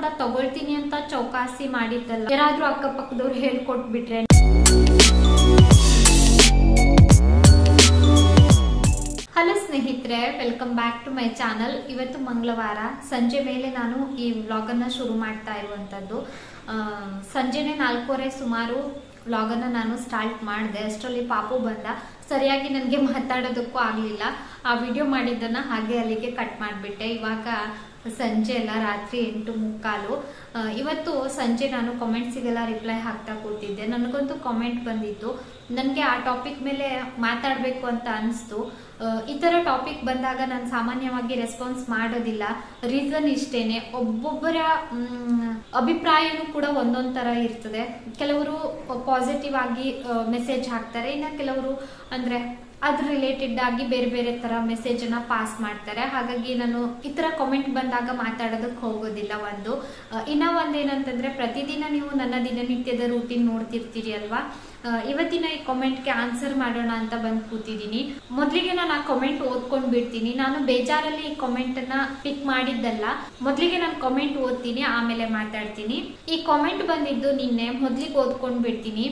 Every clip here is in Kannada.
ಕೂಡ ತಗೊಳ್ತೀನಿ ಅಂತ ಚೌಕಾಸಿ ಮಾಡಿದ್ದಲ್ಲ. ಯಾರಾದ್ರೂ ಅಕ್ಕಪಕ್ಕದವ್ರು ಹೇಳ್ಕೊಟ್ಬಿಟ್ರೆ. ಹಲೋ ಸ್ನೇಹಿತರೆ welcome back to my channel ಇವತ್ತು ಮಂಗಳವಾರ, ಸಂಜೆ ಮೇಲೆ ನಾನು ಈ ವ್ಲಾಗನ್ನು ಶುರು ಮಾಡ್ತಾ ಇರುವಂಥದ್ದು ಸಂಜೆನೇ ನಾಲ್ಕೂವರೆ ಸುಮಾರು ವ್ಲಾಗನ್ನು ನಾನು ಸ್ಟಾರ್ಟ್ ಮಾಡಿದೆ. ಅಷ್ಟರಲ್ಲಿ ಪಾಪು ಬಂದ. ಸರಿಯಾಗಿ ನನಗೆ ಮಾತಾಡೋದಕ್ಕೂ ಆಗಲಿಲ್ಲ. ಆ ವಿಡಿಯೋ ಮಾಡಿದ್ದನ್ನು ಹಾಗೆ ಅಲ್ಲಿಗೆ ಕಟ್ ಮಾಡಿಬಿಟ್ಟೆ. ಇವಾಗ ಸಂಜೆ ಎಲ್ಲ ರಾತ್ರಿ ಎಂಟು ಮುಕ್ಕಾಲು. ಇವತ್ತು ಸಂಜೆ ನಾನು ಕಾಮೆಂಟ್ಸಿಗೆಲ್ಲ ರಿಪ್ಲೈ ಹಾಕ್ತಾ ಕೂತಿದ್ದೆ. ನನಗಂತೂ ಕಾಮೆಂಟ್ ಬಂದಿತ್ತು. ನನಗೆ ಆ ಟಾಪಿಕ್ ಮೇಲೆ ಮಾತಾಡಬೇಕು ಅಂತ ಅನಿಸ್ತು. ಈ ಥರ ಟಾಪಿಕ್ ಬಂದಾಗ ನಾನು ಸಾಮಾನ್ಯವಾಗಿ ರೆಸ್ಪಾನ್ಸ್ ಮಾಡೋದಿಲ್ಲ. ರೀಸನ್ ಇಷ್ಟೇನೆ. ಒಬ್ಬೊಬ್ಬರ ಅಭಿಪ್ರಾಯನೂ ಕೂಡ ಒಂದೊಂದು ಥರ ಇರ್ತದೆ. ಕೆಲವರು ಪಾಸಿಟಿವ್ ಆಗಿ ಮೆಸೇಜ್ ಹಾಕ್ತಾರೆ. ಇನ್ನು ಕೆಲವರು ಅಂದರೆ ಅದ್ರ ರಿಲೇಟೆಡ್ ಆಗಿ ಬೇರೆ ಬೇರೆ ತರ ಮೆಸೇಜ್ ಅನ್ನ ಪಾಸ್ ಮಾಡ್ತಾರೆ. ಹಾಗಾಗಿ ನಾನು ಈ ತರ ಕಾಮೆಂಟ್ ಬಂದಾಗ ಮಾತಾಡೋದಕ್ಕೆ ಹೋಗೋದಿಲ್ಲ ಒಂದು. ಇನ್ನ ಒಂದೇನಂತಂದ್ರೆ ಪ್ರತಿದಿನ ನೀವು ನನ್ನ ದಿನನಿತ್ಯದ ರೂಟೀನ್ ನೋಡ್ತಿರ್ತೀರಿ ಅಲ್ವಾ? ಇವತ್ತಿನ ಈ ಕಮೆಂಟ್ಗೆ ಆನ್ಸರ್ ಮಾಡೋಣ ಅಂತ ಬಂದು ಕೂತಿದ್ದೀನಿ. ಮೊದಲಿಗೆ ನಾನು ಆ ಕಾಮೆಂಟ್ ಓದ್ಕೊಂಡು ಬಿಡ್ತೀನಿ ನಾನು ಬೇಜಾರಲ್ಲಿ ಈ ಕಾಮೆಂಟ್ ಅನ್ನ ಪಿಕ್ ಮಾಡಿದ್ದಲ್ಲ. ಮೊದಲಿಗೆ ನಾನು ಕಾಮೆಂಟ್ ಓದ್ತೀನಿ, ಆಮೇಲೆ ಮಾತಾಡ್ತೀನಿ. ಈ ಕಾಮೆಂಟ್ ಬಂದಿದ್ದು ನಿನ್ನೆ. ಮೊದಲಿಗೆ ಓದ್ಕೊಂಡು ಬಿಡ್ತೀನಿ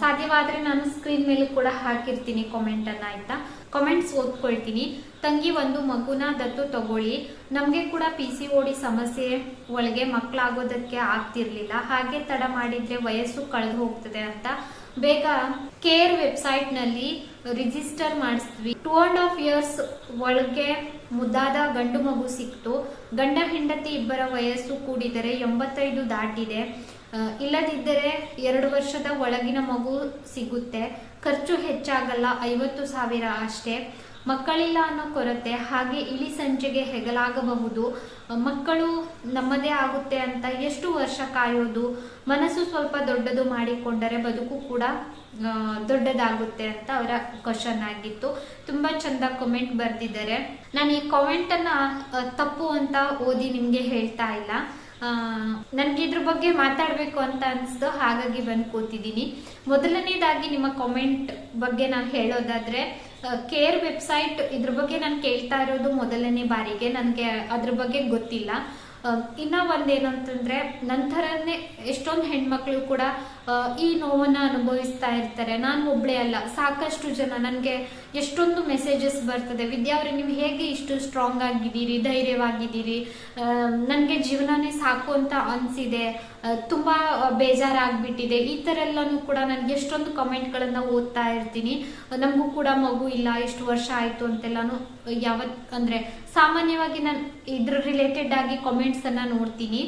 ಸಾಧ್ಯವಾದ್ರೆ ನಾನು ಸ್ಕ್ರೀನ್ ಮೇಲೂ ಕೂಡ ಹಾಕಿರ್ತೀನಿ ಕಾಮೆಂಟ್ ಅನ್ನ, ಆಯ್ತಾ? ಕಾಮೆಂಟ್ಸ್ ಓದ್ಕೊಳ್ತೀನಿ. ತಂಗಿ ಒಂದು ಮಗುನ ದತ್ತು ತಗೊಳ್ಳಿ. ನಮಗೆ ಕೂಡ ಪಿ ಸಿ ಓಡಿ ಸಮಸ್ಯೆ ಒಳಗೆ ಮಕ್ಕಳಾಗೋದಕ್ಕೆ ಆಗ್ತಿರ್ಲಿಲ್ಲ. ಹಾಗೆ ತಡ ಮಾಡಿದ್ರೆ ವಯಸ್ಸು ಕಳೆದು ಹೋಗ್ತದೆ ಅಂತ. ಬೇಗ ಕೇರ್ ವೆಬ್ಸೈಟ್ನಲ್ಲಿ ರಿಜಿಸ್ಟರ್ ಮಾಡಿಸಿದ್ವಿ. ಟೂ ಅಂಡ್ ಹಾಫ್ ಇಯರ್ಸ್ ಒಳಗೆ ಮುದ್ದಾದ ಗಂಡು ಮಗು ಸಿಕ್ತು. ಗಂಡ ಹೆಂಡತಿ ಇಬ್ಬರ ವಯಸ್ಸು ಕೂಡಿದರೆ ಎಂಬತ್ತೈದು ದಾಟಿದೆ. ಇಲ್ಲದಿದ್ದರೆ ಎರಡು ವರ್ಷದ ಒಳಗಿನ ಮಗು ಸಿಗುತ್ತೆ. ಖರ್ಚು ಹೆಚ್ಚಾಗಲ್ಲ, ಐವತ್ತು ಸಾವಿರ ಅಷ್ಟೇ. ಮಕ್ಕಳಿಲ್ಲ ಅನ್ನೋ ಕೊರತೆ, ಹಾಗೆ ಇಳಿ ಸಂಜೆಗೆ ಹೆಗಲಾಗಬಹುದು. ಮಕ್ಕಳು ನಮ್ಮದೇ ಆಗುತ್ತೆ ಅಂತ ಎಷ್ಟು ವರ್ಷ ಕಾಯೋದು? ಮನಸ್ಸು ಸ್ವಲ್ಪ ದೊಡ್ಡದು ಮಾಡಿಕೊಂಡರೆ ಬದುಕು ಕೂಡ ದೊಡ್ಡದಾಗುತ್ತೆ ಅಂತ ಅವರ ಕ್ವಶನ್ ಆಗಿತ್ತು. ತುಂಬಾ ಚಂದ ಕಮೆಂಟ್ ಬರ್ದಿದ್ದಾರೆ. ನಾನು ಈ ಕಾಮೆಂಟ್ ಅನ್ನ ತಪ್ಪು ಅಂತ ಓದಿ ನಿಮ್ಗೆ ಹೇಳ್ತಾ ಇಲ್ಲ. ನನಗೆ ಇದ್ರ ಬಗ್ಗೆ ಮಾತಾಡಬೇಕು ಅಂತ ಅನಿಸ್ತು, ಹಾಗಾಗಿ ಬಂದು ಕೂತಿದ್ದೀನಿ. ಮೊದಲನೇದಾಗಿ ನಿಮ್ಮ ಕಾಮೆಂಟ್ ಬಗ್ಗೆ ನಾನು ಹೇಳೋದಾದ್ರೆ ಕೇರ್ ವೆಬ್ಸೈಟ್ ಇದ್ರ ಬಗ್ಗೆ ನಾನು ಕೇಳ್ತಾ ಇರೋದು ಮೊದಲನೇ ಬಾರಿಗೆ, ನನಗೆ ಅದ್ರ ಬಗ್ಗೆ ಗೊತ್ತಿಲ್ಲ. ಇನ್ನ ಒಂದೇನಂತಂದ್ರೆ ನಂತರನೇ ಎಷ್ಟೊಂದು ಹೆಣ್ಮಕ್ಳು ಕೂಡ ಈ ನೋವನ್ನ ಅನುಭವಿಸ್ತಾ ಇರ್ತಾರೆ. ನಾನು ಒಬ್ಳೆ ಅಲ್ಲ, ಸಾಕಷ್ಟು ಜನ ನನಗೆ ಎಷ್ಟೊಂದು ಮೆಸೇಜಸ್ ಬರ್ತದೆ. ವಿದ್ಯಾ ಅವರೇ, ನೀವು ಹೇಗೆ ಇಷ್ಟು ಸ್ಟ್ರಾಂಗ್ ಆಗಿದ್ದೀರಿ, ಧೈರ್ಯವಾಗಿದ್ದೀರಿ? ನನಗೆ ಜೀವನನೇ ಸಾಕು ಅಂತ ಅನ್ಸಿದೆ. ತುಂಬ ಬೇಜಾರಾಗ್ಬಿಟ್ಟಿದೆ. ಈ ಥರ ಎಲ್ಲನೂ ಕೂಡ ನನಗೆ ಎಷ್ಟೊಂದು ಕಮೆಂಟ್ಗಳನ್ನು ಓದ್ತಾ ಇರ್ತೀನಿ. ನಮಗೂ ಕೂಡ ಮಗು ಇಲ್ಲ, ಇಷ್ಟು ವರ್ಷ ಆಯ್ತು ಅಂತೆಲ್ಲಾನು ಯಾವತ್, ಅಂದ್ರೆ ಸಾಮಾನ್ಯವಾಗಿ ನಾನು ಇದ್ರ ರಿಲೇಟೆಡ್ ಆಗಿ ಕಾಮೆಂಟ್ಸ್ ಅನ್ನ ನೋಡ್ತೀನಿ.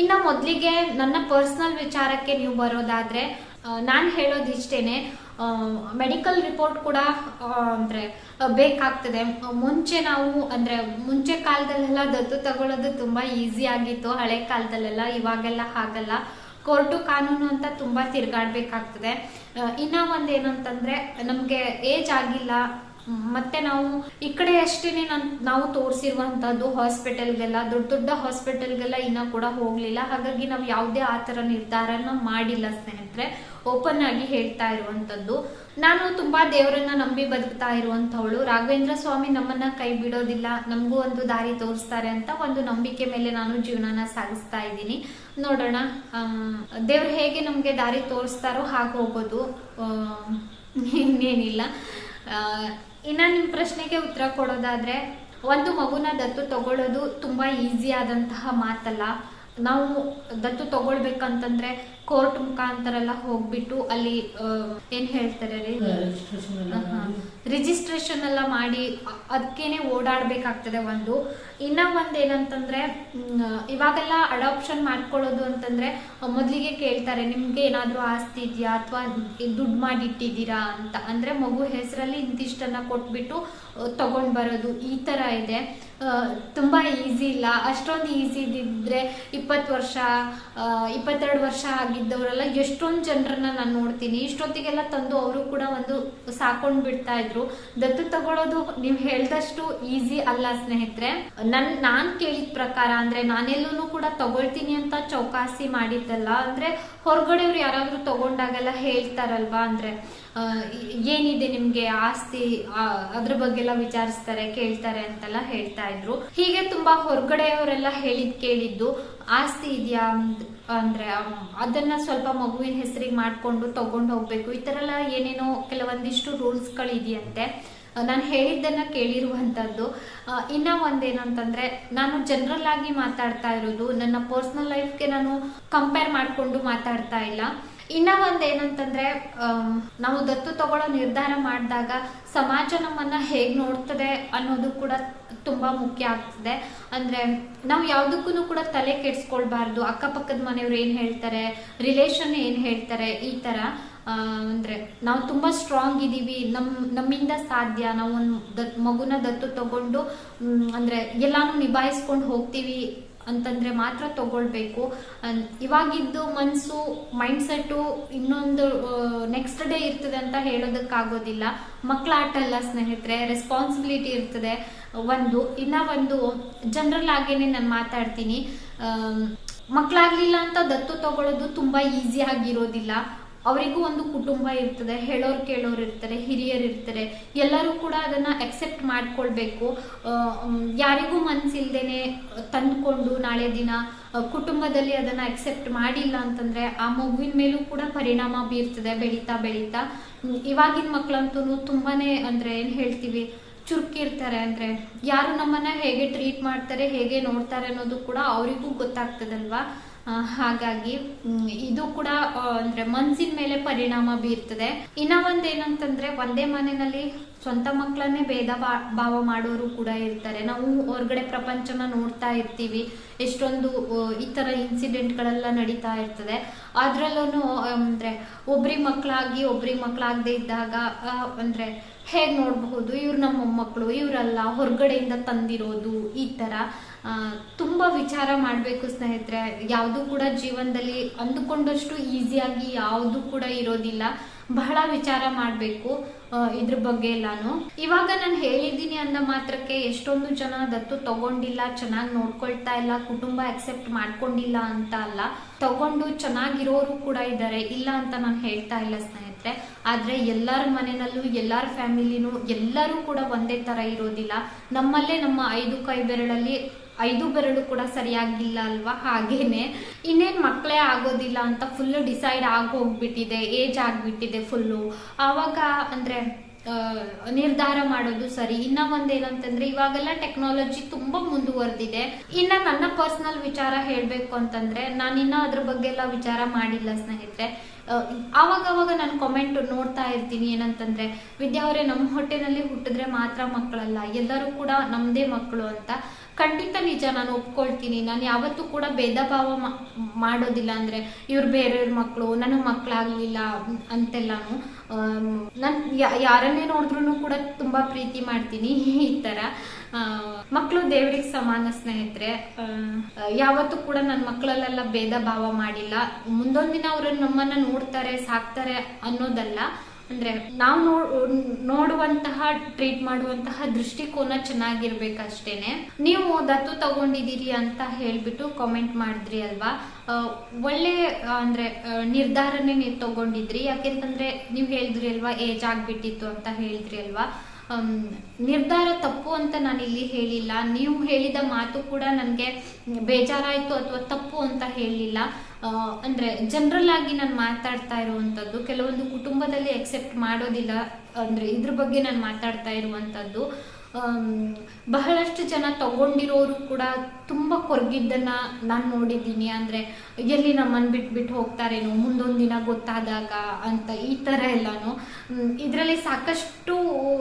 ಇನ್ನ ಮೊದಲಿಗೆ ನನ್ನ ಪರ್ಸನಲ್ ವಿಚಾರಕ್ಕೆ ನೀವು ಬರೋದಾದರೆ ನಾನು ಹೇಳೋದು ಇಷ್ಟೇನೆ ಮೆಡಿಕಲ್ ರಿಪೋರ್ಟ್ ಕೂಡ ಅಂದ್ರೆ ಬೇಕಾಗ್ತದೆ. ಮುಂಚೆ ನಾವು, ಅಂದ್ರೆ, ಮುಂಚೆ ಕಾಲದಲ್ಲೆಲ್ಲ ದತ್ತು ತಗೊಳ್ಳೋದು ತುಂಬಾ ಈಸಿ ಆಗಿತ್ತು. ಹಳೆ ಕಾಲದಲ್ಲೆಲ್ಲ, ಇವಾಗೆಲ್ಲ ಹಾಗಲ್ಲ. ಕೋರ್ಟು ಕಾನೂನು ಅಂತ ತುಂಬಾ ತಿರ್ಗಾಡ್ಬೇಕಾಗ್ತದೆ. ಇನ್ನೂ ಇನ್ನ ಒಂದೇನಂತಂದ್ರೆ, ನಮ್ಗೆ ಏಜ್ ಆಗಿಲ್ಲ. ಮತ್ತೆ ನಾವು ಈ ಕಡೆ ಅಷ್ಟೇನೆ ನನ್ ನಾವು ತೋರಿಸಿರುವಂತದ್ದು ಹಾಸ್ಪಿಟಲ್ಗೆಲ್ಲ ದೊಡ್ಡ ದೊಡ್ಡ ಹಾಸ್ಪಿಟಲ್ಗೆಲ್ಲ ಇನ್ನ ಕೂಡ ಹೋಗ್ಲಿಲ್ಲ. ಹಾಗಾಗಿ ನಾವು ಯಾವುದೇ ಆ ಥರ ನಿರ್ಧಾರನ ಮಾಡಿಲ್ಲ ಸ್ನೇಹಿತರೆ. ಓಪನ್ ಆಗಿ ಹೇಳ್ತಾ ಇರುವಂತದ್ದು. ನಾನು ತುಂಬಾ ದೇವರನ್ನ ನಂಬಿ ಬದುಕ್ತಾ ಇರುವಂತವಳು. ರಾಘವೇಂದ್ರ ಸ್ವಾಮಿ ನಮ್ಮನ್ನ ಕೈ ಬಿಡೋದಿಲ್ಲ. ನಮಗೂ ಒಂದು ದಾರಿ ತೋರಿಸ್ತಾರೆ ಅಂತ ಒಂದು ನಂಬಿಕೆ ಮೇಲೆ ನಾನು ಜೀವನನ ಸಾಗಿಸ್ತಾ ಇದ್ದೀನಿ. ನೋಡೋಣ ದೇವ್ರು ಹೇಗೆ ನಮ್ಗೆ ದಾರಿ ತೋರಿಸ್ತಾರೋ ಹಾಗೆ ಹೋಗೋದು. ಇನ್ನೇನಿಲ್ಲ. ಇನ್ನ ನಿಮ್ ಪ್ರಶ್ನೆಗೆ ಉತ್ತರ ಕೊಡೋದಾದ್ರೆ, ಒಂದು ಮಗುನ ದತ್ತು ತಗೊಳ್ಳೋದು ತುಂಬಾ ಈಸಿ ಆದಂತಹ ಮಾತಲ್ಲ. ನಾವು ದತ್ತು ತಗೊಳ್ಬೇಕಂತಂದ್ರೆ ಕೋರ್ಟ್ ಮುಖಾಂತರ ಎಲ್ಲ ಹೋಗ್ಬಿಟ್ಟು ಅಲ್ಲಿ ಏನ್ ಹೇಳ್ತಾರೆ ರಿಜಿಸ್ಟ್ರೇಷನ್ ಎಲ್ಲ ಮಾಡಿ. ಅದಕ್ಕೇನೆ ಓಡಾಡ್ಬೇಕಾಗ್ತದೆ ಒಂದು. ಇನ್ನ ಒಂದ್ ಏನಂತಂದ್ರೆ ಇವಾಗೆಲ್ಲ ಅಡಾಪ್ಷನ್ ಮಾಡ್ಕೊಳ್ಳೋದು ಅಂತಂದ್ರೆ ಮೊದಲಿಗೆ ಕೇಳ್ತಾರೆ ನಿಮ್ಗೆ ಏನಾದ್ರೂ ಆಸ್ತಿ ಇದೆಯಾ? ಅಥವಾ ದುಡ್ಡು ಮಾಡಿಟ್ಟಿದ್ದೀರಾ? ಅಂತ. ಅಂದ್ರೆ ಮಗು ಹೆಸರಲ್ಲಿ ಇಂತಿಷ್ಟನ್ನ ಕೊಟ್ಬಿಟ್ಟು ತಗೊಂಡ್ ಬರೋದು ಈ ತರ ಇದೆ. ತುಂಬಾ ಈಸಿ ಇಲ್ಲ. ಅಷ್ಟೊಂದು ಈಸಿ ಇದ್ದಿದ್ರೆ ಇಪ್ಪತ್ತು ವರ್ಷ ಇಪ್ಪತ್ತೆರಡು ವರ್ಷ ಆಗಿದ್ದವರೆಲ್ಲ ಎಷ್ಟೊಂದು ಜನರನ್ನ ನಾನು ನೋಡ್ತೀನಿ. ಇಷ್ಟೊತ್ತಿಗೆಲ್ಲ ತಂದು ಅವರು ಕೂಡ ಒಂದು ಸಾಕೊಂಡ್ ಬಿಡ್ತಾ ಇದ್ರು. ದತ್ತು ತಗೊಳ್ಳೋದು ನೀವು ಹೇಳ್ದಷ್ಟು ಈಸಿ ಅಲ್ಲ ಸ್ನೇಹಿತರೆ. ನನ್, ನಾನ್ ಕೇಳಿದ ಪ್ರಕಾರ ಅಂದ್ರೆ ನಾನೆಲ್ಲೂ ಕೂಡ ತಗೊಳ್ತೀನಿ ಅಂತ ಚೌಕಾಸಿ ಮಾಡಿದ್ದಲ್ಲ. ಅಂದ್ರೆ ಹೊರಗಡೆಯವ್ರು ಯಾರಾದ್ರೂ ತಗೊಂಡಾಗೆಲ್ಲ ಹೇಳ್ತಾರಲ್ವಾ? ಅಂದ್ರೆ ಏನಿದೆ ನಿಮ್ಗೆ ಆಸ್ತಿ? ಅದ್ರ ಬಗ್ಗೆ ಎಲ್ಲ ವಿಚಾರಿಸ್ತಾರೆ, ಕೇಳ್ತಾರೆ ಅಂತೆಲ್ಲ ಹೇಳ್ತಾ ಇದ್ರು. ಹೀಗೆ ತುಂಬಾ ಹೊರಗಡೆಯವರೆಲ್ಲ ಹೇಳಿದ್ ಕೇಳಿದ್ದು, ಆಸ್ತಿ ಇದೆಯಾ? ಅಂದ್ರೆ ಅದನ್ನ ಸ್ವಲ್ಪ ಮಗುವಿನ ಹೆಸರಿಗೆ ಮಾಡಿಕೊಂಡು ತಗೊಂಡು ಹೋಗ್ಬೇಕು. ಈ ತರ ಎಲ್ಲ ಏನೇನೋ ಕೆಲವೊಂದಿಷ್ಟು ರೂಲ್ಸ್ಗಳಿದೆಯಂತೆ. ನಾನು ಹೇಳಿದ್ದನ್ನ ಕೇಳಿರುವಂಥದ್ದು ಇನ್ನೂ ಒಂದೇನು ಅಂತಂದರೆ ನಾನು ಜನರಲ್ ಆಗಿ ಮಾತಾಡ್ತಾ ಇರೋದು ನನ್ನ ಪರ್ಸನಲ್ ಲೈಫ್ಗೆ ನಾನು ಕಂಪೇರ್ ಮಾಡ್ಕೊಂಡು ಮಾತಾಡ್ತಾ ಇಲ್ಲ. ಇನ್ನ ಒಂದ್ ಏನಂತಂದ್ರೆ ನಾವು ದತ್ತು ತಗೊಳ್ಳೋ ನಿರ್ಧಾರ ಮಾಡಿದಾಗ ಸಮಾಜ ನಮ್ಮನ್ನ ಹೇಗ್ ನೋಡ್ತದೆ ಅನ್ನೋದು ಕೂಡ ತುಂಬಾ ಮುಖ್ಯ ಆಗ್ತದೆ. ಅಂದ್ರೆ ನಾವು ಯಾವ್ದಕ್ಕೂ ಕೂಡ ತಲೆ ಕೆಡ್ಸ್ಕೊಳ್ಬಾರ್ದು. ಅಕ್ಕಪಕ್ಕದ ಮನೆಯವ್ರು ಏನ್ ಹೇಳ್ತಾರೆ ರಿಲೇಷನ್ ಏನ್ ಹೇಳ್ತಾರೆ, ಈ ತರ. ಅಂದ್ರೆ ನಾವು ತುಂಬಾ ಸ್ಟ್ರಾಂಗ್ ಇದೀವಿ. ನಮ್, ನಮ್ಮಿಂದ ಸಾಧ್ಯ. ನಾವು ಒಂದು ಮಗುನ ದತ್ತು ತಗೊಂಡು ಅಂದ್ರೆ ಎಲ್ಲಾನು ನಿಭಾಯಿಸ್ಕೊಂಡು ಹೋಗ್ತೀವಿ. ಅಂತಂದ್ರೆ ಮಾತ್ರ ತಗೊಳ್ಬೇಕು. ಇವಾಗಿದ್ದು ಮನಸ್ಸು ಮೈಂಡ್ ಸೆಟ್ ಇನ್ನೊಂದು ನೆಕ್ಸ್ಟ್ ಡೇ ಇರ್ತದೆ ಅಂತ ಹೇಳೋದಕ್ಕಾಗೋದಿಲ್ಲ. ಮಕ್ಕಳ ಆಟ ಅಲ್ಲ ಸ್ನೇಹಿತರೆ ರೆಸ್ಪಾನ್ಸಿಬಿಲಿಟಿ ಇರ್ತದೆ. ಒಂದು, ಇನ್ನ ಒಂದು ಜನರಲ್ ಆಗೇನೆ ನಾನು ಮಾತಾಡ್ತೀನಿ. ಮಕ್ಕಳಾಗ್ಲಿಲ್ಲ ಅಂತ ದತ್ತು ತಗೊಳ್ಳೋದು ತುಂಬಾ ಈಸಿ ಆಗಿರೋದಿಲ್ಲ. ಅವರಿಗೂ ಒಂದು ಕುಟುಂಬ ಇರ್ತದೆ, ಹೇಳೋರು ಕೇಳೋರು ಇರ್ತಾರೆ ಹಿರಿಯರು ಇರ್ತಾರೆ ಎಲ್ಲರೂ ಕೂಡ ಅದನ್ನ ಅಕ್ಸೆಪ್ಟ್ ಮಾಡ್ಕೊಳ್ಬೇಕು. ಯಾರಿಗೂ ಮನ್ಸಿಲ್ದೇನೆ ತಂದ್ಕೊಂಡು ನಾಳೆ ದಿನ ಕುಟುಂಬದಲ್ಲಿ ಅದನ್ನ ಅಕ್ಸೆಪ್ಟ್ ಮಾಡಿಲ್ಲ ಅಂತಂದ್ರೆ ಆ ಮಗುವಿನ ಮೇಲೂ ಕೂಡ ಪರಿಣಾಮ ಬೀರ್ತದೆ, ಬೆಳೀತಾ ಬೆಳೀತಾ. ಇವಾಗಿನ ಮಕ್ಕಳಂತೂ ತುಂಬಾನೇ ಅಂದ್ರೆ ಏನ್ ಹೇಳ್ತೀವಿ, ಚುರುಕಿರ್ತಾರೆ ಅಂದ್ರೆ ಯಾರು ನಮ್ಮನ್ನ ಹೇಗೆ ಟ್ರೀಟ್ ಮಾಡ್ತಾರೆ, ಹೇಗೆ ನೋಡ್ತಾರೆ ಅನ್ನೋದು ಕೂಡ ಅವರಿಗೂ ಗೊತ್ತಾಗ್ತದಲ್ವಾ? ಹಾಗಾಗಿ ಇದು ಕೂಡ ಅಂದ್ರೆ ಮನ್ಸಿನ ಮೇಲೆ ಪರಿಣಾಮ ಬೀರ್ತದೆ. ಇನ್ನ ಒಂದೇನಂತಂದ್ರೆ, ಒಂದೇ ಮನೆಯಲ್ಲಿ ಸ್ವಂತ ಮಕ್ಕಳನ್ನೇ ಭೇದ ಭಾವ ಮಾಡೋರು ಕೂಡ ಇರ್ತಾರೆ. ನಾವು ಹೊರಗಡೆ ಪ್ರಪಂಚನ ನೋಡ್ತಾ ಇರ್ತೀವಿ. ಎಷ್ಟೊಂದು ಈ ತರ ಇನ್ಸಿಡೆಂಟ್ಗಳೆಲ್ಲ ನಡೀತಾ ಇರ್ತದೆ. ಅದ್ರಲ್ಲೂ ಅಂದ್ರೆ ಒಬ್ರಿಗೆ ಮಕ್ಕಳಾಗಿ ಒಬ್ರಿಗೆ ಮಕ್ಕಳಾಗದೆ ಇದ್ದಾಗ ಅಂದ್ರೆ, ಹೇಗ್ ನೋಡಬಹುದು? ಇವ್ರು ನಮ್ಮ ಮೊಮ್ಮಕ್ಕಳು ಇವರೆಲ್ಲ ಹೊರಗಡೆಯಿಂದ ತಂದಿರೋದು ಈ ತರ. ತುಂಬಾ ವಿಚಾರ ಮಾಡಬೇಕು ಸ್ನೇಹಿತರೆ. ಯಾವುದು ಕೂಡ ಜೀವನದಲ್ಲಿ ಅಂದುಕೊಂಡಷ್ಟು ಈಸಿಯಾಗಿ ಯಾವುದು ಕೂಡ ಇರೋದಿಲ್ಲ. ಬಹಳ ವಿಚಾರ ಮಾಡಬೇಕು ಇದ್ರ ಬಗ್ಗೆ ಎಲ್ಲಾನು. ಇವಾಗ ನಾನು ಹೇಳಿದ್ದೀನಿ ಅಂದ ಮಾತ್ರಕ್ಕೆ ಎಷ್ಟೊಂದು ಜನ ದತ್ತು ತಗೊಂಡಿಲ್ಲ, ಚೆನ್ನಾಗಿ ನೋಡ್ಕೊಳ್ತಾ ಇಲ್ಲ, ಕುಟುಂಬ ಅಕ್ಸೆಪ್ಟ್ ಮಾಡ್ಕೊಂಡಿಲ್ಲ ಅಂತ ಅಲ್ಲ. ತಗೊಂಡು ಚೆನ್ನಾಗಿರೋರು ಕೂಡ ಇದ್ದಾರೆ. ಇಲ್ಲ ಅಂತ ನಾನು ಹೇಳ್ತಾ ಇಲ್ಲ ಸ್ನೇಹಿತರೆ. ಆದ್ರೆ ಎಲ್ಲರ ಮನೆಯಲ್ಲೂ, ಎಲ್ಲರ ಫ್ಯಾಮಿಲಿನೂ ಎಲ್ಲರೂ ಕೂಡ ಒಂದೇ ತರ ಇರೋದಿಲ್ಲ. ನಮ್ಮಲ್ಲೇ ನಮ್ಮ ಐದು ಕೈ ಬೆರಳಲ್ಲಿ ಐದು ಬೆರಳು ಕೂಡ ಸರಿಯಾಗಿಲ್ಲ ಅಲ್ವಾ? ಹಾಗೇನೆ. ಇನ್ನೇನ್ ಮಕ್ಕಳೇ ಆಗೋದಿಲ್ಲ ಅಂತ ಫುಲ್ ಡಿಸೈಡ್ ಆಗೋಗ್ಬಿಟ್ಟಿದೆ ಏಜ್ ಆಗ್ಬಿಟ್ಟಿದೆ ಫುಲ್ಲು ಆವಾಗ ಅಂದ್ರೆ ನಿರ್ಧಾರ ಮಾಡೋದು ಸರಿ. ಇನ್ನ ಒಂದೇನಂತಂದ್ರೆ ಇವಾಗೆಲ್ಲ ಟೆಕ್ನಾಲಜಿ ತುಂಬಾ ಮುಂದುವರೆದಿದೆ. ಇನ್ನ ನನ್ನ ಪರ್ಸನಲ್ ವಿಚಾರ ಹೇಳ್ಬೇಕು ಅಂತಂದ್ರೆ ನಾನಿನ್ನ ಅದ್ರ ಬಗ್ಗೆ ಎಲ್ಲ ವಿಚಾರ ಮಾಡಿಲ್ಲ ಸ್ನೇಹಿತರೆ. ಆವಾಗ ಅವಾಗ ನಾನು ಕಾಮೆಂಟ್ ನೋಡ್ತಾ ಇರ್ತೀನಿ. ಏನಂತಂದ್ರೆ, ವಿದ್ಯಾ ಅವರೇ, ನಮ್ಮ ಹೊಟ್ಟೆನಲ್ಲಿ ಹುಟ್ಟಿದ್ರೆ ಮಾತ್ರ ಮಕ್ಕಳಲ್ಲ. ಎಲ್ಲರೂ ಕೂಡ ನಮ್ದೇ ಮಕ್ಕಳು ಅಂತ. ಖಂಡಿತ ನಿಜ, ನಾನು ಒಪ್ಕೊಳ್ತೀನಿ. ನಾನು ಯಾವತ್ತೂ ಕೂಡ ಭೇದ ಭಾವ ಮಾಡೋದಿಲ್ಲ ಅಂದ್ರೆ, ಇವ್ರು ಬೇರೆಯವ್ರ ಮಕ್ಕಳು ನನಗೆ ಮಕ್ಕಳಾಗ್ಲಿಲ್ಲ ಅಂತೆಲ್ಲಾನು. ನಾನು ಯಾರನ್ನೇ ನೋಡಿದ್ರು ಕೂಡ ತುಂಬಾ ಪ್ರೀತಿ ಮಾಡ್ತೀನಿ ಈ ತರ. ಮಕ್ಕಳು ದೇವ್ರಿಗೆ ಸಮಾನ ಸ್ನೇಹಿತರೆ. ಯಾವತ್ತೂ ಕೂಡ ನನ್ನ ಮಕ್ಕಳಲ್ಲೆಲ್ಲ ಭೇದ ಭಾವ ಮಾಡಿಲ್ಲ. ಮುಂದೊಂದಿನ ದಿನ ಅವರು ನಮ್ಮನ್ನ ನೋಡ್ತಾರೆ, ಸಾಕ್ತಾರೆ ಅನ್ನೋದಲ್ಲ. ಅಂದ್ರೆ ನಾವು ನೋಡ್, ನೋಡುವಂತಹ ಟ್ರೀಟ್ ಮಾಡುವಂತಹ ದೃಷ್ಟಿಕೋನ ಚೆನ್ನಾಗಿರ್ಬೇಕಷ್ಟೇನೆ. ನೀವು ದತ್ತು ತಗೊಂಡಿದ್ದೀರಿ ಅಂತ ಹೇಳ್ಬಿಟ್ಟು ಕಾಮೆಂಟ್ ಮಾಡಿದ್ರಿ ಅಲ್ವಾ? ಒಳ್ಳೆ ಅಂದ್ರೆ ನಿರ್ಧಾರನೇ ನೀವು ತಗೊಂಡಿದ್ರಿ. ಯಾಕೆಂತಂದ್ರೆ ನೀವು ಹೇಳಿದ್ರಿ ಅಲ್ವಾ, ಏಜ್ ಆಗ್ಬಿಟ್ಟಿತ್ತು ಅಂತ ಹೇಳಿದ್ರಿ ಅಲ್ವಾ? ನಿರ್ಧಾರ ತಪ್ಪು ಅಂತ ನಾನು ಇಲ್ಲಿ ಹೇಳಿಲ್ಲ. ನೀವು ಹೇಳಿದ ಮಾತು ಕೂಡ ನನಗೆ ಬೇಜಾರಾಯಿತು ಅಥವಾ ತಪ್ಪು ಅಂತ ಹೇಳಿಲ್ಲ. ಅಂದ್ರೆ ಜನರಲ್ ಆಗಿ ನಾನು ಮಾತಾಡ್ತಾ ಇರುವಂತದ್ದು ಕೆಲವೊಂದು ಕುಟುಂಬದಲ್ಲಿ ಎಕ್ಸೆಪ್ಟ್ ಮಾಡೋದಿಲ್ಲ ಅಂದ್ರೆ ಇದ್ರ ಬಗ್ಗೆ ನಾನು ಮಾತಾಡ್ತಾ ಇರುವಂತದ್ದು. ಆಮ್, ಬಹಳಷ್ಟು ಜನ ತಗೊಂಡಿರೋರು ಕೂಡ ತುಂಬಾ ಕೊರಗಿದ್ದನ್ನ ನಾನು ನೋಡಿದ್ದೀನಿ. ಅಂದ್ರೆ ಎಲ್ಲಿ ನಮ್ಮನ್ನ ಬಿಟ್ಬಿಟ್ಟು ಹೋಗ್ತಾರೇನೋ, ಮುಂದೊಂದು ದಿನ ಗೊತ್ತಾದಾಗ ಅಂತ ಈ ತರ ಎಲ್ಲಾನು. ಇದರಲ್ಲಿ ಸಾಕಷ್ಟು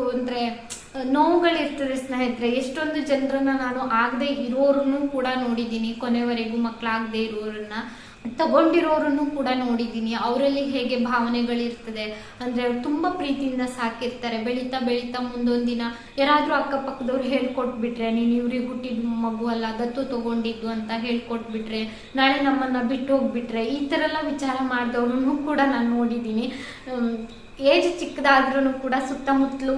ಅಂದ್ರೆ ನೋವುಗಳಿರ್ತದೆ ಸ್ನೇಹಿತರೆ. ಎಷ್ಟೊಂದು ಜನರನ್ನ ನಾನು ಆಗದೆ ಇರೋರನ್ನು ಕೂಡ ನೋಡಿದ್ದೀನಿ. ಕೊನೆವರೆಗೂ ಮಕ್ಕಳಾಗದೆ ಇರೋರನ್ನ. ತಗೊಂಡಿರೋರನ್ನು ಕೂಡ ನೋಡಿದ್ದೀನಿ. ಅವರಲ್ಲಿ ಹೇಗೆ ಭಾವನೆಗಳಿರ್ತದೆ. ಅಂದರೆ ಅವ್ರು ತುಂಬ ಪ್ರೀತಿಯಿಂದ ಸಾಕಿರ್ತಾರೆ. ಬೆಳೀತಾ ಬೆಳೀತಾ ಮುಂದೊಂದು ದಿನ ಯಾರಾದರೂ ಅಕ್ಕಪಕ್ಕದವ್ರು ಹೇಳ್ಕೊಟ್ಬಿಟ್ರೆ, ನೀನು ಇವ್ರಿಗೆ ಹುಟ್ಟಿದ ಮಗು ಅಲ್ಲ, ದತ್ತು ತಗೊಂಡಿದ್ದು ಅಂತ ಹೇಳ್ಕೊಟ್ಬಿಟ್ರೆ, ನಾಳೆ ನಮ್ಮನ್ನು ಬಿಟ್ಟು ಹೋಗ್ಬಿಟ್ರೆ ಈ ಥರ ಎಲ್ಲ ವಿಚಾರ ಮಾಡಿದವ್ರನ್ನು ಕೂಡ ನಾನು ನೋಡಿದ್ದೀನಿ. ಏಜ್ ಚಿಕ್ಕದಾದ್ರೂ ಕೂಡ ಸುತ್ತಮುತ್ತಲೂ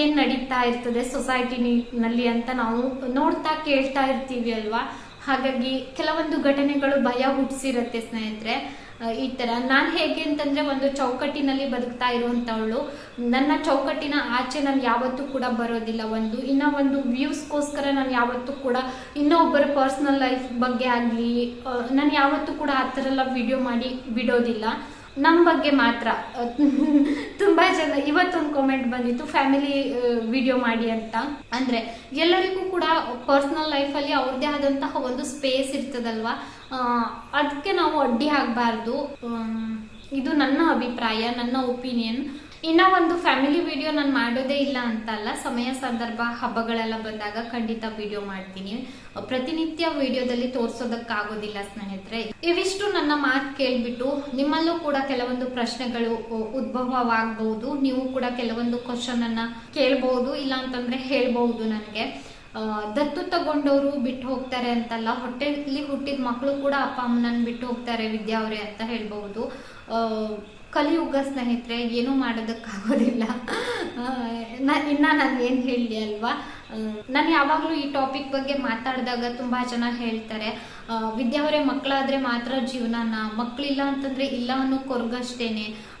ಏನು ನಡೀತಾ ಇರ್ತದೆ ಸೊಸೈಟಿನಲ್ಲಿ ಅಂತ ನಾವು ನೋಡ್ತಾ ಕೇಳ್ತಾ ಇರ್ತೀವಿ ಅಲ್ವಾ? ಹಾಗಾಗಿ ಕೆಲವೊಂದು ಘಟನೆಗಳು ಭಯ ಹುಟ್ಟಿಸಿರುತ್ತೆ ಸ್ನೇಹಿತರೆ. ಈ ತರ. ನಾನು ಹೇಗೆ ಅಂತಂದ್ರೆ ಒಂದು ಚೌಕಟ್ಟಿನಲ್ಲಿ ಬದುಕ್ತಾ ಇರುವಂತವಳು. ನನ್ನ ಚೌಕಟ್ಟಿನ ಆಚೆ ನಾನು ಯಾವತ್ತೂ ಕೂಡ ಬರೋದಿಲ್ಲ. ಒಂದು, ಇನ್ನ ಒಂದು ವ್ಯೂಸ್ಗೋಸ್ಕರ ನಾನು ಯಾವತ್ತೂ ಕೂಡ ಇನ್ನೊಬ್ಬರ ಪರ್ಸನಲ್ ಲೈಫ್ ಬಗ್ಗೆ ಆಗಲಿ ನಾನು ಯಾವತ್ತೂ ಕೂಡ ಆ ಥರ ಎಲ್ಲ ವಿಡಿಯೋ ಮಾಡಿ ಬಿಡೋದಿಲ್ಲ. ನಮ್ಮ ಬಗ್ಗೆ ಮಾತ್ರ. ತುಂಬಾ ಜನ, ಇವತ್ತೊಂದು ಕಾಮೆಂಟ್ ಬಂದಿತ್ತು ಫ್ಯಾಮಿಲಿ ವಿಡಿಯೋ ಮಾಡಿ ಅಂತ. ಅಂದ್ರೆ ಎಲ್ಲರಿಗೂ ಕೂಡ ಪರ್ಸನಲ್ ಲೈಫಲ್ಲಿ ಅವ್ರದ್ದೇ ಆದಂತಹ ಒಂದು ಸ್ಪೇಸ್ ಇರ್ತದಲ್ವಾ? ಅದಕ್ಕೆ ನಾವು ಅಡ್ಡಿ ಆಗಬಾರ್ದು. ಇದು ನನ್ನ ಅಭಿಪ್ರಾಯ, ನನ್ನ ಒಪಿನಿಯನ್. ಇನ್ನ ಒಂದು ಫ್ಯಾಮಿಲಿ ವಿಡಿಯೋ ನಾನು ಮಾಡೋದೇ ಇಲ್ಲ ಅಂತ ಅಲ್ಲ ಸಮಯ ಸಂದರ್ಭ ಹಬ್ಬಗಳೆಲ್ಲ ಬಂದಾಗ ಖಂಡಿತ ವಿಡಿಯೋ ಮಾಡ್ತೀನಿ. ಪ್ರತಿನಿತ್ಯ ವಿಡಿಯೋದಲ್ಲಿ ತೋರ್ಸೋದಕ್ಕಾಗೋದಿಲ್ಲ ಸ್ನೇಹಿತರೆ. ಇವಿಷ್ಟು ನನ್ನ ಮಾತು ಕೇಳ್ಬಿಟ್ಟು, ನಿಮ್ಮಲ್ಲೂ ಕೂಡ ಕೆಲವೊಂದು ಪ್ರಶ್ನೆಗಳು ಉದ್ಭವವಾಗಬಹುದು ನೀವು ಕೂಡ ಕೆಲವೊಂದು ಕ್ವಶನ್ ಅನ್ನ ಕೇಳಬಹುದು ಇಲ್ಲ ಅಂತಂದ್ರೆ ಹೇಳ್ಬಹುದು ನನಗೆ. ದತ್ತು ತಗೊಂಡವರು ಬಿಟ್ಟು ಹೋಗ್ತಾರೆ ಅಂತಲ್ಲ ಹೊಟ್ಟೆಲಿ ಹುಟ್ಟಿದ ಮಕ್ಕಳು ಕೂಡ ಅಪ್ಪ ಅಮ್ಮನನ್ನ ಬಿಟ್ಟು ಹೋಗ್ತಾರೆ ವಿದ್ಯಾ ಅವರೇ ಅಂತ ಹೇಳ್ಬಹುದು. ಕಲಿಯುಗ ಸ್ನೇಹಿತರೆ, ಏನೂ ಮಾಡೋದಕ್ಕಾಗೋದಿಲ್ಲ. ಇನ್ನ ನಾನು ಏನು ಹೇಳಲಿ ಅಲ್ವಾ? ನಾನು ಯಾವಾಗಲೂ ಈ ಟಾಪಿಕ್ ಬಗ್ಗೆ ಮಾತಾಡಿದಾಗ ತುಂಬಾ ಜನ ಹೇಳ್ತಾರೆ. ವಿದ್ಯಾ ಅವರೇ ಮಕ್ಕಳಾದ್ರೆ ಮಾತ್ರ ಜೀವನನ ಮಕ್ಕಳಿಲ್ಲ ಅಂತಂದ್ರೆ ಇಲ್ಲ ಅನ್ನೋ ಕೊರ್ಗಷ್ಟೇನೆ.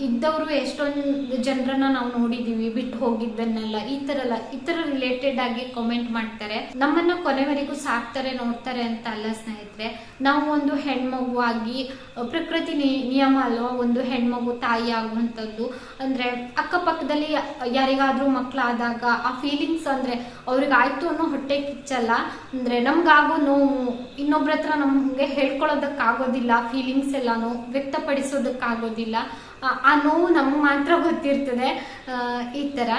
ಇದ್ದವರು ಎಷ್ಟೊಂದು ಜನರನ್ನ ನಾವು ನೋಡಿದೀವಿ, ಬಿಟ್ಟು ಹೋಗಿದ್ದನ್ನೆಲ್ಲ, ಈ ತರ ಎಲ್ಲ, ಈ ತರ ರಿಲೇಟೆಡ್ ಆಗಿ ಕಾಮೆಂಟ್ ಮಾಡ್ತಾರೆ. ನಮ್ಮನ್ನ ಕೊನೆವರೆಗೂ ಸಾಕ್ತಾರೆ, ನೋಡ್ತಾರೆ ಅಂತ ಅಲ್ಲ ಸ್ನೇಹಿತರೆ. ನಾವು ಒಂದು ಹೆಣ್ಮಗು ಆಗಿ ಪ್ರಕೃತಿ ನಿಯಮ ಅಲ್ವಾ? ಒಂದು ಹೆಣ್ಮಗು ತಾಯಿ ಆಗುವಂಥದ್ದು. ಅಂದ್ರೆ ಅಕ್ಕಪಕ್ಕದಲ್ಲಿ ಯಾರಿಗಾದ್ರೂ ಮಕ್ಕಳಾದಾಗ ಆ ಫೀಲಿಂಗ್ಸ್ ಅಂದ್ರೆ ಅವ್ರಿಗೆ ಆಯ್ತು ಅನ್ನೋ ಹೊಟ್ಟೆ ಕಿಚ್ಚಲ್ಲ. ಅಂದ್ರೆ ನಮ್ಗಾಗೋ ನೋವು ಇನ್ನೊಬ್ರ ಹತ್ರ ನಮ್ಗೆ ಹೇಳ್ಕೊಳ್ಳೋದಕ್ಕಾಗೋದಿಲ್ಲ ಫೀಲಿಂಗ್ಸ್ ಎಲ್ಲಾನು ವ್ಯಕ್ತಪಡಿಸೋದಕ್ಕಾಗೋದಿಲ್ಲ. ಆ- ನೋವು ನಮ್ಗೆ ಮಾತ್ರ ಗೊತ್ತಿರ್ತದೆ. ಈ ತರ.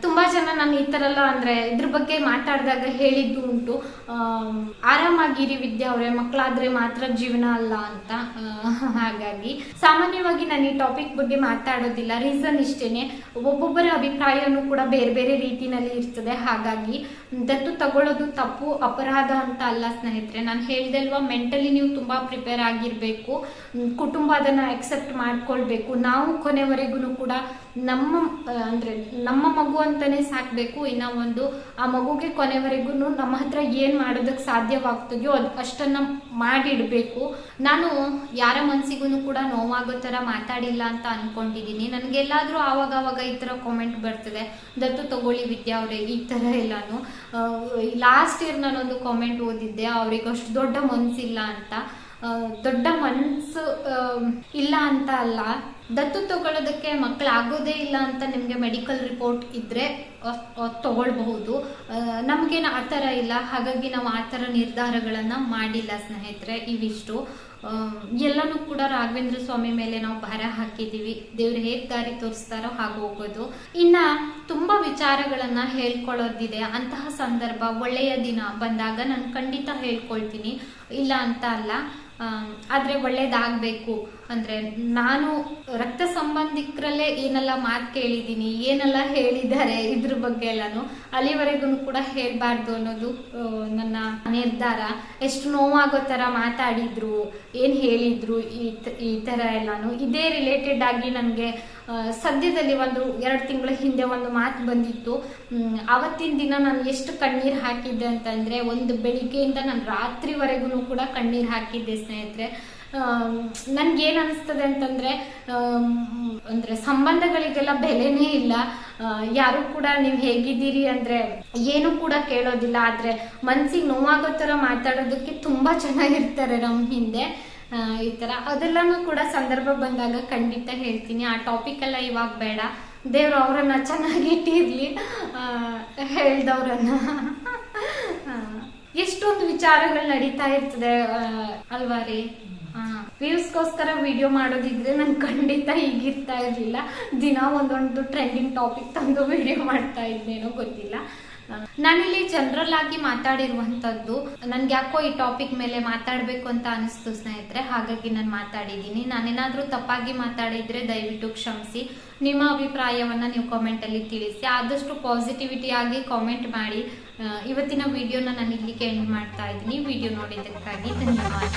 ತುಂಬಾ ಜನ ನಾನು ಈ ಥರ ಎಲ್ಲ ಅಂದ್ರೆ ಇದ್ರ ಬಗ್ಗೆ ಮಾತಾಡಿದಾಗ ಹೇಳಿದ್ದು ಉಂಟು. ಆರಾಮಾಗಿರಿ ವಿದ್ಯಾ ಅವರೇ ಮಕ್ಕಳಾದ್ರೆ ಮಾತ್ರ ಜೀವನ ಅಲ್ಲ ಅಂತ. ಹಾಗಾಗಿ ಸಾಮಾನ್ಯವಾಗಿ ನಾನು ಈ ಟಾಪಿಕ್ ಬಗ್ಗೆ ಮಾತಾಡೋದಿಲ್ಲ. ರೀಸನ್ ಇಷ್ಟೇನೆ. ಒಬ್ಬೊಬ್ಬರ ಅಭಿಪ್ರಾಯನೂ ಕೂಡ ಬೇರೆ ಬೇರೆ ರೀತಿನಲ್ಲಿ ಇರ್ತದೆ. ಹಾಗಾಗಿ ದತ್ತು ತಗೊಳ್ಳೋದು ತಪ್ಪು, ಅಪರಾಧ ಅಂತ ಅಲ್ಲ ಸ್ನೇಹಿತರೆ. ನಾನು ಹೇಳ್ದೆಲ್ವಾ ಮೆಂಟಲಿ ನೀವು ತುಂಬಾ ಪ್ರಿಪೇರ್ ಆಗಿರ್ಬೇಕು. ಕುಟುಂಬ ಅದನ್ನ ಅಕ್ಸೆಪ್ಟ್ ಮಾಡ್ಕೊಳ್ಬೇಕು. ನಾವು ಕೊನೆವರೆಗೂ ಕೂಡ ನಮ್ಮ ಅಂದ್ರೆ ನಮ್ಮ ಮಗು ಅಂತಾನೆ ಸಾಕ್ಬೇಕು. ಇನ್ನ ಒಂದು ಆ ಮಗುಗೆ ಕೊನೆವರೆಗೂ ನಮ್ಮ ಹತ್ರ ಏನ್ ಮಾಡೋದಕ್ಕೆ ಸಾಧ್ಯವಾಗ್ತದೆಯೋ ಅದ್ ಅಷ್ಟನ್ನ ಮಾಡಿಡ್ಬೇಕು. ನಾನು ಯಾರ ಮನ್ಸಿಗೂ ಕೂಡ ನೋವಾಗೋ ತರ ಮಾತಾಡಿಲ್ಲ ಅಂತ ಅನ್ಕೊಂಡಿದೀನಿ ನನ್ಗೆಲ್ಲಾದ್ರೂ ಆವಾಗ ಆವಾಗ ಈ ತರ ಕಾಮೆಂಟ್ ಬರ್ತದೆ. ದತ್ತು ತಗೊಳ್ಳಿ ವಿದ್ಯಾ ಅವ್ರಿಗೆ ಈ ತರ ಎಲ್ಲಾನು. ಲಾಸ್ಟ್ ಇಯರ್ ನಾನೊಂದು ಕಾಮೆಂಟ್ ಓದಿದ್ದೆ. ಅವ್ರಿಗೆ ಅಷ್ಟು ದೊಡ್ಡ ಮನ್ಸಿಲ್ಲ ಅಂತ. ದೊಡ್ಡ ಮನಸ್ಸು ಇಲ್ಲ ಅಂತ ಅಲ್ಲ. ದತ್ತು ತಗೊಳ್ಳೋದಕ್ಕೆ ಮಕ್ಕಳು ಆಗೋದೇ ಇಲ್ಲ ಅಂತ ನಿಮಗೆ ಮೆಡಿಕಲ್ ರಿಪೋರ್ಟ್ ಇದ್ರೆ ತಗೊಳ್ಬಹುದು. ನಮಗೇನು ಆ ಥರ ಇಲ್ಲ. ಹಾಗಾಗಿ ನಾವು ಆ ಥರ ನಿರ್ಧಾರಗಳನ್ನು ಮಾಡಿಲ್ಲ ಸ್ನೇಹಿತರೆ, ಇವಿಷ್ಟು. ಎಲ್ಲನೂ ಕೂಡ ರಾಘವೇಂದ್ರ ಸ್ವಾಮಿ ಮೇಲೆ ನಾವು ಭಾರ ಹಾಕಿದ್ದೀವಿ ದೇವ್ರು ಹೇಗೆ ದಾರಿ ತೋರಿಸ್ತಾರೋ ಹಾಗೆ ಹೋಗೋದು. ಇನ್ನು ತುಂಬ ವಿಚಾರಗಳನ್ನು ಹೇಳ್ಕೊಳ್ಳೋದಿದೆ ಅಂತಹ ಸಂದರ್ಭ ಒಳ್ಳೆಯ ದಿನ ಬಂದಾಗ ನಾನು ಖಂಡಿತ ಹೇಳ್ಕೊಳ್ತೀನಿ. ಇಲ್ಲ ಅಂತ ಅಲ್ಲ. ಆದ್ರೆ ಒಳ್ಳೇದಾಗ್ಬೇಕು. ಅಂದ್ರೆ ನಾನು ರಕ್ತ ಸಂಬಂಧಿಕರಲ್ಲೇ ಏನೆಲ್ಲ ಮಾತು ಕೇಳಿದ್ದೀನಿ, ಏನೆಲ್ಲ ಹೇಳಿದ್ದಾರೆ ಇದ್ರ ಬಗ್ಗೆ ಎಲ್ಲಾನು ಅಲ್ಲಿವರೆಗೂ ಕೂಡ ಹೇಳ್ಬಾರ್ದು ಅನ್ನೋದು ನನ್ನ ನಿರ್ಧಾರ. ಎಷ್ಟು ನೋವಾಗೋ ತರ ಮಾತಾಡಿದ್ರು, ಏನ್ ಹೇಳಿದ್ರು ಈ ತರ ಎಲ್ಲಾನು. ಇದೇ ರಿಲೇಟೆಡ್ ಆಗಿ ನನಗೆ ಸದ್ಯದಲ್ಲಿ ಒಂದು ಎರಡು ತಿಂಗಳ ಹಿಂದೆ ಒಂದು ಮಾತು ಬಂದಿತ್ತು. ಆವತ್ತಿನ ದಿನ ನಾನು ಎಷ್ಟು ಕಣ್ಣೀರು ಹಾಕಿದ್ದೆ ಅಂತಂದ್ರೆ ಒಂದು ಬೆಳಿಗ್ಗೆಯಿಂದ ನಾನು ರಾತ್ರಿವರೆಗೂ ಕೂಡ ಕಣ್ಣೀರು ಹಾಕಿದ್ದೆ ಸ್ನೇಹಿತರೆ. ನನಗೇನು ಅನಿಸ್ತದೆ ಅಂತಂದ್ರೆ ಅಂದ್ರೆ ಸಂಬಂಧಗಳಿಗೆಲ್ಲ ಬೆಲೆನೇ ಇಲ್ಲ. ಯಾರು ಕೂಡ ನೀವು ಹೇಗಿದ್ದೀರಿ ಅಂದ್ರೆ ಏನು ಕೂಡ ಕೇಳೋದಿಲ್ಲ. ಆದ್ರೆ ಮನ್ಸಿಗೆ ನೋವಾಗೋ ತರ ಮಾತಾಡೋದಕ್ಕೆ ತುಂಬಾ ಚೆನ್ನಾಗಿರ್ತಾರೆ ನಮ್ಮ ಹಿಂದೆ. ಈ ತರ ಅದೆಲ್ಲನೂ ಕೂಡ ಸಂದರ್ಭ ಬಂದಾಗ ಖಂಡಿತ ಹೇಳ್ತೀನಿ. ಆ ಟಾಪಿಕ್ ಎಲ್ಲ ಇವಾಗ ಬೇಡ. ದೇವ್ರು ಅವರನ್ನು ಚೆನ್ನಾಗಿ ಇಟ್ಟಿರ್ಲಿ ಆ, ಹೇಳ್ದವ್ರನ್ನ. ಎಷ್ಟೊಂದು ವಿಚಾರಗಳು ನಡೀತಾ ಇರ್ತದೆ ಅಲ್ವಾ ರೀ? ವ್ಯೂಸ್ಗೋಸ್ಕರ ವಿಡಿಯೋ ಮಾಡೋದಿದ್ರೆ ನಾನು ಖಂಡಿತ ಈಗಿರ್ತಾ ಇರಲಿಲ್ಲ. ದಿನ ಒಂದೊಂದು ಟ್ರೆಂಡಿಂಗ್ ಟಾಪಿಕ್ ತಂದು ವಿಡಿಯೋ ಮಾಡ್ತಾ ಇದ್ನೇನೋ ಗೊತ್ತಿಲ್ಲ. ನಾನಿಲ್ಲಿ ಜನರಲ್ ಆಗಿ ಮಾತಾಡಿರುವಂತದ್ದು ನನ್ಗೆ ಯಾಕೋ ಈ ಟಾಪಿಕ್ ಮೇಲೆ ಮಾತಾಡಬೇಕು ಅಂತ ಅನಿಸ್ತು ಸ್ನೇಹಿತರೆ, ಹಾಗಾಗಿ ನಾನು ಮಾತಾಡಿದ್ದೀನಿ. ನಾನೇನಾದ್ರೂ ತಪ್ಪಾಗಿ ಮಾತಾಡಿದ್ರೆ ದಯವಿಟ್ಟು ಕ್ಷಮಿಸಿ. ನಿಮ್ಮ ಅಭಿಪ್ರಾಯವನ್ನ ನೀವು ಕಾಮೆಂಟ್ ಅಲ್ಲಿ ತಿಳಿಸಿ. ಆದಷ್ಟು ಪಾಸಿಟಿವಿಟಿ ಆಗಿ ಕಾಮೆಂಟ್ ಮಾಡಿ. ಇವತ್ತಿನ ವಿಡಿಯೋನ ನಾನು ಇಲ್ಲಿಗೆ ಎಂಡ್ ಮಾಡ್ತಾ ಇದ್ದೀನಿ. ವಿಡಿಯೋ ನೋಡಿದ್ದಕ್ಕಾಗಿ ಧನ್ಯವಾದ.